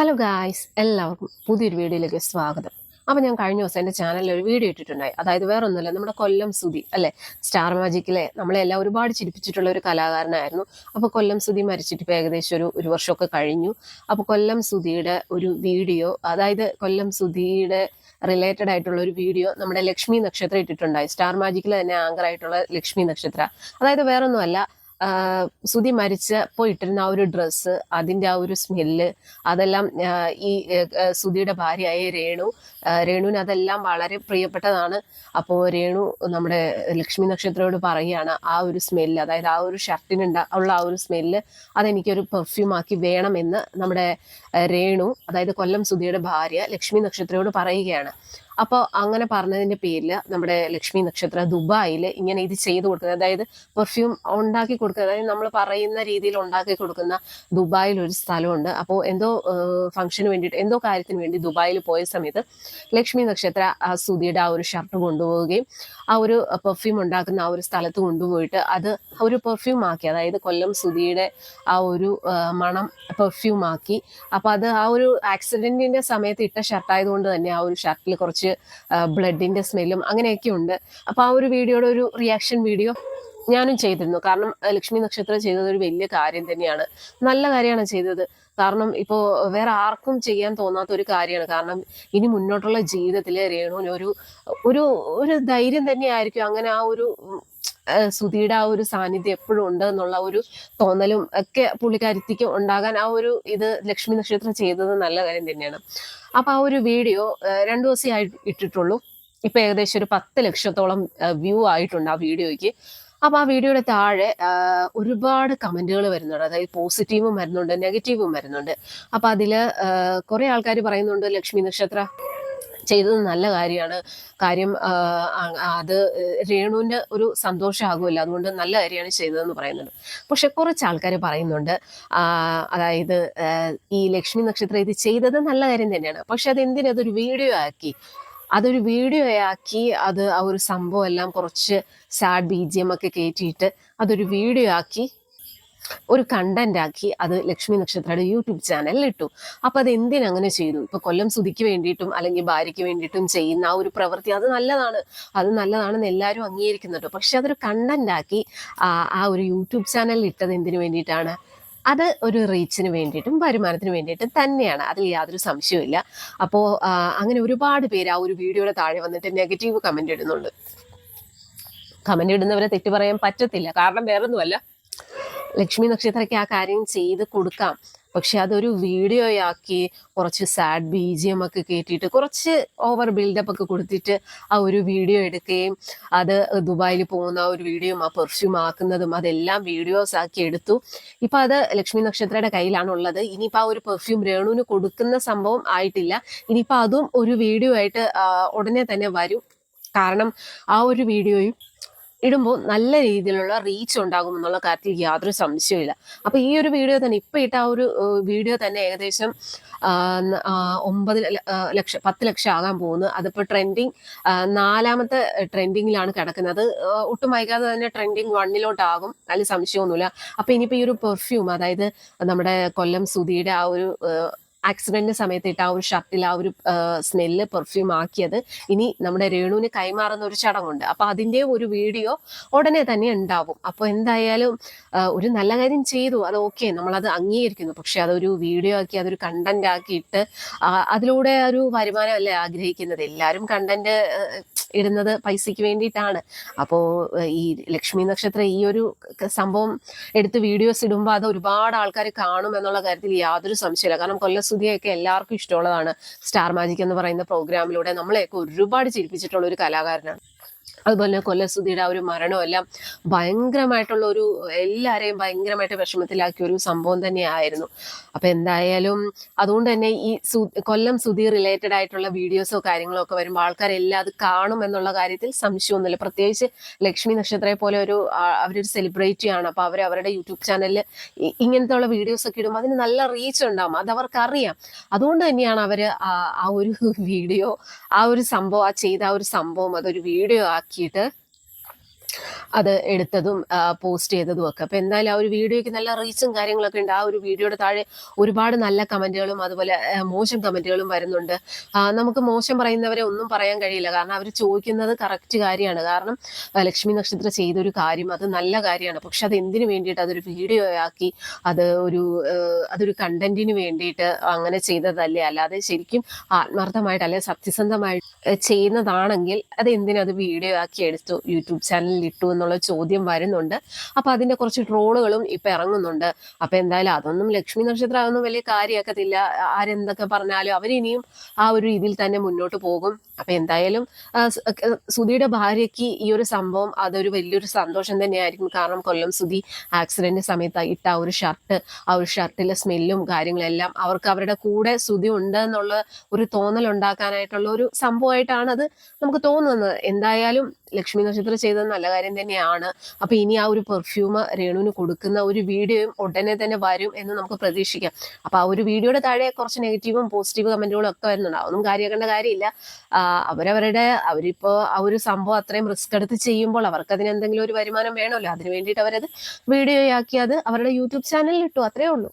Hello guys എല്ലാവർക്കും പുതിയൊരു വീഡിയോയിലേക്ക് സ്വാഗതം. അപ്പോൾ ഞാൻ കഴിഞ്ഞ ദിവസം എന്റെ ചാനലിൽ ഒരു വീഡിയോ ഇട്ടിട്ടുണ്ടായി. അതായത് വേറെ ഒന്നുമില്ല നമ്മുടെ കൊല്ലം സുധി അല്ലേ? സ്റ്റാർ മാജിക്കിലെ നമ്മളെല്ലാം ഒരുപാട് ചിരിപ്പിച്ചിട്ടുള്ള ഒരു കലാകാരനായിരുന്നു. അപ്പോൾ കൊല്ലം സുധി മരിച്ചിട്ട് ഇപ്പോൾ ഏകദേശം ഒരു ഒരു വർഷമൊക്കെ കഴിഞ്ഞു. അപ്പോൾ കൊല്ലം സുധിയുടെ ഒരു വീഡിയോ അതായത് കൊല്ലം സുധിയുടെ റിലേറ്റഡ് ആയിട്ടുള്ള ഒരു വീഡിയോ നമ്മുടെ ലക്ഷ്മി നക്ഷത്രം ഇട്ടിട്ടുണ്ടായി. സ്റ്റാർ മാജിക്കിൽ തന്നെ ആങ്കർ ആയിട്ടുള്ള ലക്ഷ്മി നക്ഷത്ര. അതായത് വേറൊന്നുമല്ല സുധി മരിച്ചപ്പോൾ ഇട്ടിരുന്ന ആ ഒരു ഡ്രസ്സ് അതിന്റെ ആ ഒരു സ്മെല്ല് അതെല്ലാം ഈ സുതിയുടെ ഭാര്യയായ രേണു രേണുവിന് അതെല്ലാം വളരെ പ്രിയപ്പെട്ടതാണ്. അപ്പോൾ രേണു നമ്മുടെ ലക്ഷ്മി നക്ഷത്രയോട് പറയുകയാണ് ആ ഒരു സ്മെല്ല് അതായത് ആ ഒരു ഷർട്ടിനുണ്ട ഉള്ള ആ ഒരു സ്മെല്ല് അതെനിക്കൊരു പെർഫ്യൂം ആക്കി വേണമെന്ന് നമ്മുടെ രേണു അതായത് കൊല്ലം സുതിയുടെ ഭാര്യ ലക്ഷ്മി നക്ഷത്രയോട് പറയുകയാണ്. അപ്പോൾ അങ്ങനെ പറഞ്ഞതിന്റെ പേരിൽ നമ്മുടെ ലക്ഷ്മി നക്ഷത്ര ദുബായിൽ ഇങ്ങനെ ഇത് ചെയ്തു കൊടുക്കുന്നത്. അതായത് പെർഫ്യൂം ഉണ്ടാക്കി കൊടുക്കുന്നത്. അതായത് നമ്മൾ പറയുന്ന രീതിയിൽ ഉണ്ടാക്കി കൊടുക്കുന്ന ദുബായിൽ ഒരു സ്ഥലമുണ്ട്. അപ്പോൾ എന്തോ ഫംഗ്ഷന് വേണ്ടിയിട്ട് എന്തോ കാര്യത്തിന് വേണ്ടി ദുബായിൽ പോയ സമയത്ത് ലക്ഷ്മി നക്ഷത്ര ആ സുതിയുടെ ആ ഒരു ഷർട്ട് കൊണ്ടുപോവുകയും ആ ഒരു പെർഫ്യൂം ഉണ്ടാക്കുന്ന ആ ഒരു സ്ഥലത്ത് കൊണ്ടുപോയിട്ട് അത് ഒരു പെർഫ്യൂം ആക്കി അതായത് കൊല്ലം സുതിയുടെ ആ ഒരു മണം പെർഫ്യൂം ആക്കി. അപ്പോൾ അത് ആ ഒരു ആക്സിഡന്റിന്റെ സമയത്ത് ഇട്ട ഷർട്ട് ആയതുകൊണ്ട് തന്നെ ആ ഒരു ഷർട്ടിൽ കുറച്ച് ബ്ലഡിന്റെ സ്മെല്ലും അങ്ങനെയൊക്കെ ഉണ്ട്. അപ്പോൾ ആ ഒരു വീഡിയോയുടെ ഒരു റിയാക്ഷൻ വീഡിയോ ഞാനും ചെയ്തിരുന്നു. കാരണം ലക്ഷ്മി നക്ഷത്രം ചെയ്തത് ഒരു വലിയ കാര്യം തന്നെയാണ്. നല്ല കാര്യമാണ് ചെയ്തത്. കാരണം ഇപ്പോൾ വേറെ ആർക്കും ചെയ്യാൻ തോന്നാത്ത ഒരു കാര്യമാണ്. കാരണം ഇനി മുന്നോട്ടുള്ള ജീവിതത്തിൽ രേണുവിന് ഒരു ഒരു ഒരു ധൈര്യം തന്നെയായിരിക്കും അങ്ങനെ ആ ഒരു സുധിയുടെ ആ ഒരു സാന്നിധ്യം എപ്പോഴും ഉണ്ട് എന്നുള്ള ഒരു തോന്നലും ഒക്കെ പുള്ളിക്കാരിത്തിക്ക് ഉണ്ടാകാൻ ആ ഒരു ഇത് ലക്ഷ്മി നക്ഷത്രം ചെയ്തത് നല്ല കാര്യം തന്നെയാണ്. അപ്പൊ ആ ഒരു വീഡിയോ രണ്ടു ദിവസമായി ഇട്ടിട്ടുള്ളൂ. ഇപ്പൊ ഏകദേശം ഒരു പത്ത് ലക്ഷത്തോളം വ്യൂ ആയിട്ടുണ്ട് ആ വീഡിയോയ്ക്ക്. അപ്പൊ ആ വീഡിയോയുടെ താഴെ ഒരുപാട് കമന്റുകൾ വരുന്നുണ്ട്. അതായത് പോസിറ്റീവും വരുന്നുണ്ട് നെഗറ്റീവും വരുന്നുണ്ട്. അപ്പൊ അതിൽ കുറെ ആൾക്കാർ പറയുന്നുണ്ട് ലക്ഷ്മി നക്ഷത്ര ചെയ്തത് നല്ല കാര്യമാണ്. കാര്യം അത് രേണുവിന്റെ ഒരു സന്തോഷമാകുമല്ലോ അതുകൊണ്ട് നല്ല കാര്യമാണ് ചെയ്തതെന്ന് പറയുന്നുണ്ട്. പക്ഷെ കുറച്ച് ആൾക്കാർ പറയുന്നുണ്ട് അതായത് ഈ ലക്ഷ്മി നക്ഷത്രം ഇത് ചെയ്തത് നല്ല കാര്യം തന്നെയാണ്. പക്ഷെ അത് എന്തിനാ അതൊരു വീഡിയോ ആക്കി. അതൊരു വീഡിയോ ആക്കി അത് ആ ഒരു സംഭവം എല്ലാം കുറച്ച് സാഡ് ബി ജി എം ഒക്കെ കയറ്റിയിട്ട് അതൊരു വീഡിയോ ആക്കി ഒരു കണ്ടന്റ് ആക്കി അത് ലക്ഷ്മി നക്ഷത്രയുടെ യൂട്യൂബ് ചാനലിൽ ഇട്ടു. അപ്പൊ അത് എന്തിനങ്ങനെ ചെയ്തു? ഇപ്പൊ കൊല്ലം സുതിക്ക് വേണ്ടിയിട്ടും അല്ലെങ്കിൽ ഭാര്യയ്ക്ക് വേണ്ടിയിട്ടും ചെയ്യുന്ന ആ ഒരു പ്രവൃത്തി അത് നല്ലതാണ്. അത് നല്ലതാണെന്ന് എല്ലാവരും അംഗീകരിക്കുന്നുണ്ട്. പക്ഷെ അതൊരു കണ്ടന്റ് ആക്കി ആ ഒരു യൂട്യൂബ് ചാനലിൽ ഇട്ടത് എന്തിനു വേണ്ടിയിട്ടാണ്? അത് ഒരു റീച്ചിന് വേണ്ടിയിട്ടും വരുമാനത്തിന് വേണ്ടിയിട്ടും തന്നെയാണ്. അതിൽ യാതൊരു സംശയവുമില്ല അപ്പോൾ അങ്ങനെ ഒരുപാട് പേര് ആ ഒരു വീഡിയോയുടെ താഴെ വന്നിട്ട് നെഗറ്റീവ് കമന്റ് ഇടുന്നുണ്ട്. കമന്റ് ഇടുന്നവരെ തെറ്റ് പറയാൻ പറ്റത്തില്ല. കാരണം വേറൊന്നുമല്ല. ലക്ഷ്മി നക്ഷത്രയ്ക്ക് ആ കാര്യം ചെയ്ത് കൊടുക്കാം. പക്ഷെ അതൊരു വീഡിയോ ആക്കി കുറച്ച് സാഡ് ബി ജി എം ഒക്കെ കയറ്റിയിട്ട് കുറച്ച് ഓവർ ബിൽഡപ്പ് ഒക്കെ കൊടുത്തിട്ട് ആ ഒരു വീഡിയോ എടുക്കുകയും അത് ദുബായിൽ പോകുന്ന ആ ഒരു വീഡിയോയും ആ പെർഫ്യൂം ആക്കുന്നതും അതെല്ലാം വീഡിയോസ് ആക്കി എടുത്തു. ഇപ്പൊ അത് ലക്ഷ്മി നക്ഷത്രയുടെ കയ്യിലാണ് ഉള്ളത് ഇനിയിപ്പോ ആ ഒരു പെർഫ്യൂം രേണുവിന് കൊടുക്കുന്ന സംഭവം ആയിട്ടില്ല. ഇനിയിപ്പോൾ അതും ഒരു വീഡിയോ ആയിട്ട് ഉടനെ തന്നെ വരും. കാരണം ആ ഒരു വീഡിയോയും ഇടുമ്പോൾ നല്ല രീതിയിലുള്ള റീച്ച് ഉണ്ടാകും എന്നുള്ള കാര്യത്തിൽ യാതൊരു സംശയമില്ല അപ്പൊ ഈ ഒരു വീഡിയോ തന്നെ ഇപ്പൊ ഇട്ട ആ ഒരു വീഡിയോ തന്നെ ഏകദേശം ഒമ്പത് ലക്ഷം പത്ത് ലക്ഷം ആകാൻ പോകുന്നു. അതിപ്പോ ട്രെൻഡിങ് നാലാമത്തെ ട്രെൻഡിങ്ങിലാണ് കിടക്കുന്നത്. ഒട്ടും വൈകാതെ തന്നെ ട്രെൻഡിങ് വണ്ണിലോട്ടാകും അതിൽ സംശയമൊന്നുമില്ല. അപ്പൊ ഇനിയിപ്പോ ഈ ഒരു പെർഫ്യൂം അതായത് നമ്മുടെ കൊല്ലം സുധിയുടെ ആ ഒരു ആക്സിഡന്റ് സമയത്ത് ഇട്ട് ആ ഒരു ഷർട്ടിൽ ആ ഒരു സ്മെല്ല് പെർഫ്യൂം ആക്കിയത് ഇനി നമ്മുടെ രേണുവിന് കൈമാറുന്ന ഒരു ചടങ്ങുണ്ട്. അപ്പൊ അതിന്റെ ഒരു വീഡിയോ ഉടനെ തന്നെ ഉണ്ടാവും. അപ്പോൾ എന്തായാലും ഒരു നല്ല കാര്യം ചെയ്തു. അത് ഓക്കെ നമ്മളത് അംഗീകരിക്കുന്നു. പക്ഷെ അതൊരു വീഡിയോ ആക്കി അതൊരു കണ്ടന്റ് ആക്കിയിട്ട് അതിലൂടെ ഒരു വരുമാനം അല്ലേ ആഗ്രഹിക്കുന്നത്? എല്ലാവരും കണ്ടന്റ് ഇടുന്നത് പൈസയ്ക്ക് വേണ്ടിയിട്ടാണ്. അപ്പോൾ ഈ ലക്ഷ്മി നക്ഷത്രം ഈ ഒരു സംഭവം എടുത്ത് വീഡിയോസ് ഇടുമ്പോൾ അത് ഒരുപാട് ആൾക്കാർ കാണും എന്നുള്ള കാര്യത്തിൽ യാതൊരു സംശയമില്ല കാരണം കൊല്ലസുതിയൊക്കെ എല്ലാവർക്കും ഇഷ്ടമുള്ളതാണ് സ്റ്റാർ മാജിക് എന്ന് പറയുന്ന പ്രോഗ്രാമിലൂടെ നമ്മളെയൊക്കെ ഒരുപാട് ചിരിപ്പിച്ചിട്ടുള്ള ഒരു കലാകാരനാണ്. അതുപോലെ തന്നെ കൊല്ലസുതിയുടെ ആ ഒരു മരണമെല്ലാം ഭയങ്കരമായിട്ടുള്ള ഒരു എല്ലാവരെയും ഭയങ്കരമായിട്ട് വിഷമത്തിലാക്കിയ ഒരു സംഭവം തന്നെയായിരുന്നു. അപ്പൊ എന്തായാലും അതുകൊണ്ട് തന്നെ ഈ കൊല്ലം സുധി റിലേറ്റഡ് ആയിട്ടുള്ള വീഡിയോസോ കാര്യങ്ങളോ ഒക്കെ വരുമ്പോൾ ആൾക്കാരെല്ലാം അത് കാണും എന്നുള്ള കാര്യത്തിൽ സംശയമൊന്നുമില്ല. പ്രത്യേകിച്ച് ലക്ഷ്മി നക്ഷത്രയെ പോലെ ഒരു അവരൊരു സെലിബ്രിറ്റി ആണ്. അപ്പൊ അവർ അവരുടെ യൂട്യൂബ് ചാനലിൽ ഇങ്ങനത്തെ ഉള്ള വീഡിയോസ് ഒക്കെ ഇടുമ്പോൾ അതിന് നല്ല റീച്ച് ഉണ്ടാവും. അത് അവർക്ക് അറിയാം. അതുകൊണ്ട് തന്നെയാണ് അവർ ആ ഒരു വീഡിയോ ആ ഒരു സംഭവം ആ ചെയ്ത ആ ഒരു സംഭവം അതൊരു വീഡിയോ ആക്കിയിട്ട് അത് എടുത്തതും പോസ്റ്റ് ചെയ്തതും ഒക്കെ. അപ്പൊ എന്തായാലും ആ ഒരു വീഡിയോയ്ക്ക് നല്ല റീച്ചും കാര്യങ്ങളൊക്കെ ഉണ്ട്. ആ ഒരു വീഡിയോയുടെ താഴെ ഒരുപാട് നല്ല കമന്റുകളും അതുപോലെ മോശം കമന്റുകളും വരുന്നുണ്ട്. നമുക്ക് മോശം പറയുന്നവരെ ഒന്നും പറയാൻ കഴിയില്ല. കാരണം അവർ ചോദിക്കുന്നത് കറക്റ്റ് കാര്യമാണ്. കാരണം ലക്ഷ്മി നക്ഷത്ര ചെയ്തൊരു കാര്യം അത് നല്ല കാര്യമാണ്. പക്ഷെ അത് എന്തിനു വേണ്ടിയിട്ട് അതൊരു വീഡിയോ ആക്കി അത് ഒരു അതൊരു കണ്ടന്റിന് വേണ്ടിയിട്ട് അങ്ങനെ ചെയ്തതല്ലേ? അല്ലാതെ ശരിക്കും ആത്മാർത്ഥമായിട്ട് അല്ലെ സത്യസന്ധമായിട്ട് ചെയ്യുന്നതാണെങ്കിൽ അത് എന്തിനത് വീഡിയോ ആക്കി എടുത്തു? യൂട്യൂബ് ചാനലിൽ ഇട്ടു എന്നുള്ള ചോദ്യം വരുന്നുണ്ട്. അപ്പൊ അതിന്റെ കുറച്ച് ട്രോളുകളും ഇപ്പൊ ഇറങ്ങുന്നുണ്ട്. അപ്പൊ എന്തായാലും അതൊന്നും ലക്ഷ്മി നക്ഷത്രം അതൊന്നും വലിയ കാര്യമാക്കത്തില്ല. ആരെന്തൊക്കെ പറഞ്ഞാലും അവരിനിയും ആ ഒരു രീതിയിൽ തന്നെ മുന്നോട്ട് പോകും. അപ്പൊ എന്തായാലും സുധിയുടെ ഭാര്യയ്ക്ക് ഈ ഒരു സംഭവം അതൊരു വലിയൊരു സന്തോഷം തന്നെയായിരിക്കും. കാരണം കൊല്ലം സുധി ആക്സിഡന്റ് സമയത്ത് ഇട്ട ആ ഒരു ഷർട്ട് ആ ഒരു ഷർട്ടിലെ സ്മെല്ലും കാര്യങ്ങളെല്ലാം അവർക്ക് അവരുടെ കൂടെ സുധി ഉണ്ട് എന്നുള്ള ഒരു തോന്നൽ ഉണ്ടാക്കാനായിട്ടുള്ള ഒരു സംഭവമായിട്ടാണ് അത് നമുക്ക് തോന്നുന്നത്. എന്തായാലും ലക്ഷ്മി നക്ഷത്രം ചെയ്തത് നല്ല കാര്യം തന്നെയാണ്. അപ്പൊ ഇനി ആ ഒരു പെർഫ്യൂമ് രേണുവിന് കൊടുക്കുന്ന ഒരു വീഡിയോയും ഉടനെ തന്നെ വരും എന്ന് നമുക്ക് പ്രതീക്ഷിക്കാം. അപ്പൊ ആ ഒരു വീഡിയോയുടെ താഴെ കുറച്ച് നെഗറ്റീവും പോസിറ്റീവ് കമന്റുകളും ഒക്കെ വരുന്നുണ്ട്. അതൊന്നും കാര്യമാക്കേണ്ട കാര്യമില്ല. അവരവരുടെ അവരിപ്പോ ആ ഒരു സംഭവം അത്രയും റിസ്ക് എടുത്ത് ചെയ്യുമ്പോൾ അവർക്ക് അതിന് എന്തെങ്കിലും ഒരു വരുമാനം വേണമല്ലോ. അതിന് വേണ്ടിയിട്ട് അവരത് വീഡിയോ ആക്കി അത് അവരുടെ യൂട്യൂബ് ചാനലിൽ ഇട്ടു. അത്രേ ഉള്ളൂ.